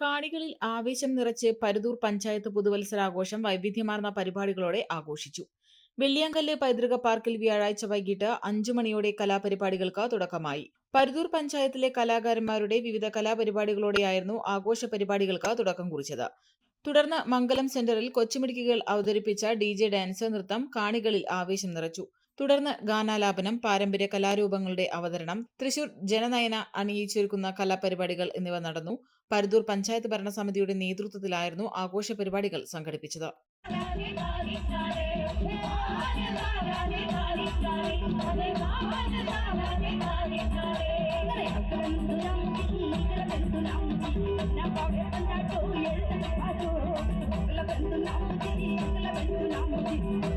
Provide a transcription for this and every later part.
കാണികളിൽ ആവേശം നിറച്ച് പരുതൂർ പഞ്ചായത്ത് പുതുവത്സരാഘോഷം വൈവിധ്യമാർന്ന പരിപാടികളോടെ ആഘോഷിച്ചു. വെള്ളിയാങ്കല്ല് പൈതൃക പാർക്കിൽ വ്യാഴാഴ്ച വൈകിട്ട് അഞ്ചു മണിയോടെ കലാപരിപാടികൾക്ക് തുടക്കമായി. പരുതൂർ പഞ്ചായത്തിലെ കലാകാരന്മാരുടെ വിവിധ കലാപരിപാടികളോടെയായിരുന്നു ആഘോഷ പരിപാടികൾക്ക് തുടക്കം കുറിച്ചത്. തുടർന്ന് മംഗലം സെന്ററിൽ കൊച്ചുമിടുക്കികൾ അവതരിപ്പിച്ച ഡി ഡാൻസ് നൃത്തം കാണികളിൽ ആവേശം നിറച്ചു. തുടർന്ന് ഗാനാലാപനം പാരമ്പര്യ കലാരൂപങ്ങളുടെ അവതരണം തൃശൂർ ജനനയന അണിയിച്ചൊരുക്കുന്ന കലാപരിപാടികൾ എന്നിവ നടന്നു. പരുതൂർ പഞ്ചായത്ത് ഭരണസമിതിയുടെ നേതൃത്വത്തിലായിരുന്നു ആഘോഷ പരിപാടികൾ സംഘടിപ്പിച്ചത്.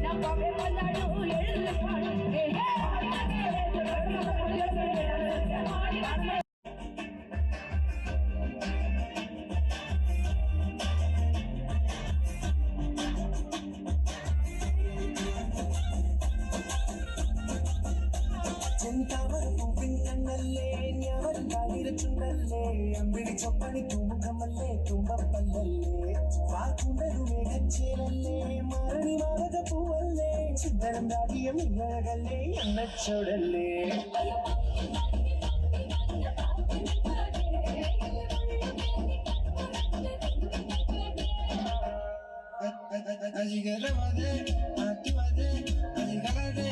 ചെന്താമര പൂവിൻ കണ്ണല്ലേ ഞാവൽ കാലിരച്ചുണ്ടല്ലേ അമ്പിളി ചൊപ്പണി തൂമുഖമല്ലേ തുമ്പപ്പല്ലല്ലേ വാക്കുണ്ടൊരു മേഘച്ചേലല്ലേ മാരണി മാതക പൂവല്ലേ ചിന്തരം രാഗിയ മിന്നഴകല്ലേ എണ്ണച്ചോടല്ലേ അജികലവതേ ആറ്റുവതേ അജികളതേ